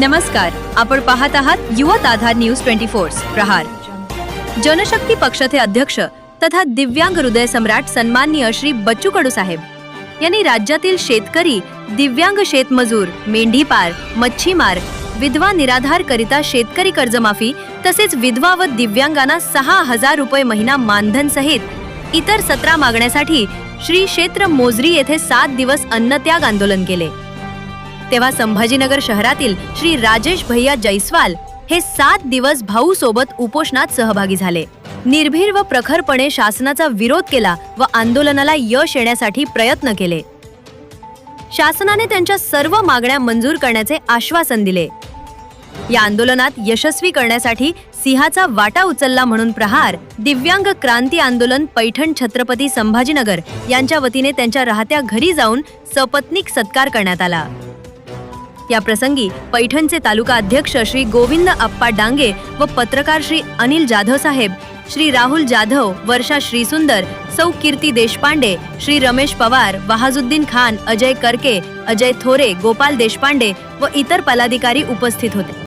नमस्कार आपण पाहत आहात Yuvat Aadhaar news twenty four Prahar. Janshakti पक्षाचे अध्यक्ष तथा दिव्यांग हृदय सम्राट सन्माननीय श्री बच्चू कडू साहेब यांनी राज्यातील शेतकरी दिव्यांग शेतमजूर मेंढीपार मच्छीमार विधवा निराधार करिता शेतकरी कर्जमाफी तसेच विधवा व दिव्यांगांना सहा हजार रुपये महिना मानधन सहित इतर सतरा मागण्यासाठी श्री क्षेत्र मोजरी येथे सात दिवस अन्नत्याग आंदोलन केले. तेव्हा संभाजीनगर शहरातील श्री राजेश भैया जैस्वाल हे सात दिवस भाऊ सोबत उपोषणात सहभागी झाले. निर्भीर व प्रखरपणे शासनाचा विरोध केला व आंदोलनाला यश येण्यासाठी प्रयत्न केले. शासनाने त्यांच्या सर्व मागण्या मंजूर करण्याचे आश्वासन दिले. या आंदोलनात यशस्वी करण्यासाठी सिंहाचा वाटा उचलला म्हणून प्रहार दिव्यांग क्रांती आंदोलन पैठण छत्रपती संभाजीनगर यांच्या वतीने त्यांच्या राहत्या घरी जाऊन सपत्नीक सत्कार करण्यात आला. या प्रसंगी पैठणचे तालुका अध्यक्ष श्री गोविंद आप्पा डांगे व पत्रकार श्री अनिल जाधव साहेब श्री राहुल जाधव वर्षा श्रीसुंदर सौ कीर्ती देशपांडे श्री रमेश पवार वहाजुद्दीन खान अजय करके अजय थोरे गोपाल देशपांडे व इतर पदाधिकारी उपस्थित होते.